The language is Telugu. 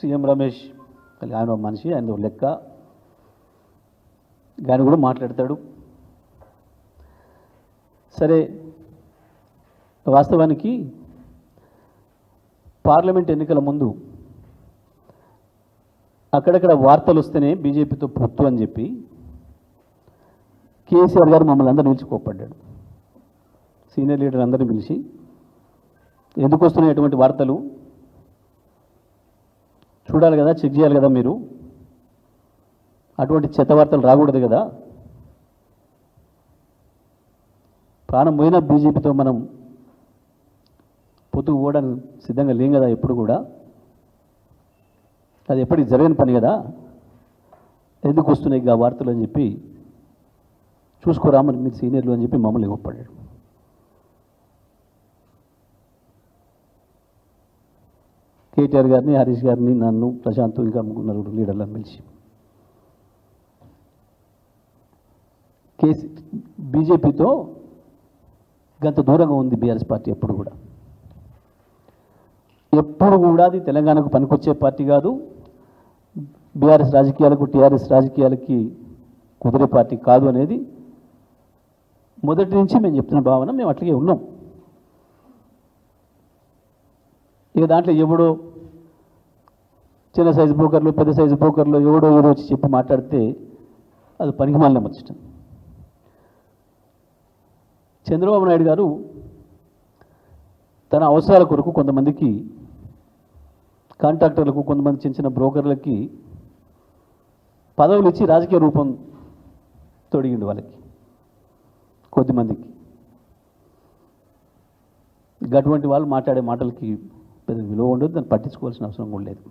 సీఎం రమేష్ మళ్ళీ ఆయన ఒక మనిషి ఆయన లెక్క. ఆయన కూడా మాట్లాడతాడు. సరే వాస్తవానికి పార్లమెంట్ ఎన్నికల ముందు అక్కడక్కడ వార్తలు వస్తేనే బీజేపీతో పొత్తు అని చెప్పి కేసీఆర్ గారు మమ్మల్ని అందరూ నిలిచి కోప్పడ్డాడు. సీనియర్ లీడర్ అందరిని పిలిచి ఎందుకు వస్తున్నాయి వార్తలు? చూడాలి కదా చెక్ చేయాలి కదా మీరు? అటువంటి చెత్త వార్తలు రాకూడదు కదా? ప్రాణం పోయిన బీజేపీతో మనం పొత్తుకు పోవడానికి సిద్ధంగా లేం కదా ఎప్పుడు కూడా? అది ఎప్పటికి జరగని పని కదా? ఎందుకు వస్తున్నాయి ఆ వార్తలు అని చెప్పి చూసుకోరామని మీ మీరు సీనియర్లు అని చెప్పి మమ్మల్ని ఇవ్వపడ్డాడు కేటీఆర్ గారిని హరీష్ గారిని నన్ను ప్రశాంత్ ఇంకా నలుగురు లీడర్లను పిలిచి. కేసీ బీజేపీతో గంత దూరంగా ఉంది బీఆర్ఎస్ పార్టీ ఎప్పుడు కూడా. ఎప్పుడు కూడా అది తెలంగాణకు పనికొచ్చే పార్టీ కాదు. బీఆర్ఎస్ రాజకీయాలకు టీఆర్ఎస్ రాజకీయాలకి కుదిరే పార్టీ కాదు అనేది మొదటి నుంచి మేము చెప్తున్న భావన. మేము అట్లాగే ఉన్నాం. ఇక దాంట్లో ఎవడో చిన్న సైజు బ్రోకర్లు పెద్ద సైజు బ్రోకర్లు ఎవడో ఎవడో వచ్చి చెప్పి మాట్లాడితే అది పనికి మాలిన ముచ్చటం. చంద్రబాబు నాయుడు గారు తన అవసరాల కొరకు కొంతమందికి కాంట్రాక్టర్లకు కొంతమంది చిన్న చిన్న బ్రోకర్లకి పదవులు ఇచ్చి రాజకీయ రూపం తొడిగిండు వాళ్ళకి కొద్దిమందికి. ఇక అటువంటి వాళ్ళు మాట్లాడే మాటలకి పెద్ద విలువ ఉండదు దాన్ని పట్టించుకోవాల్సిన అవసరం కూడా లేదు.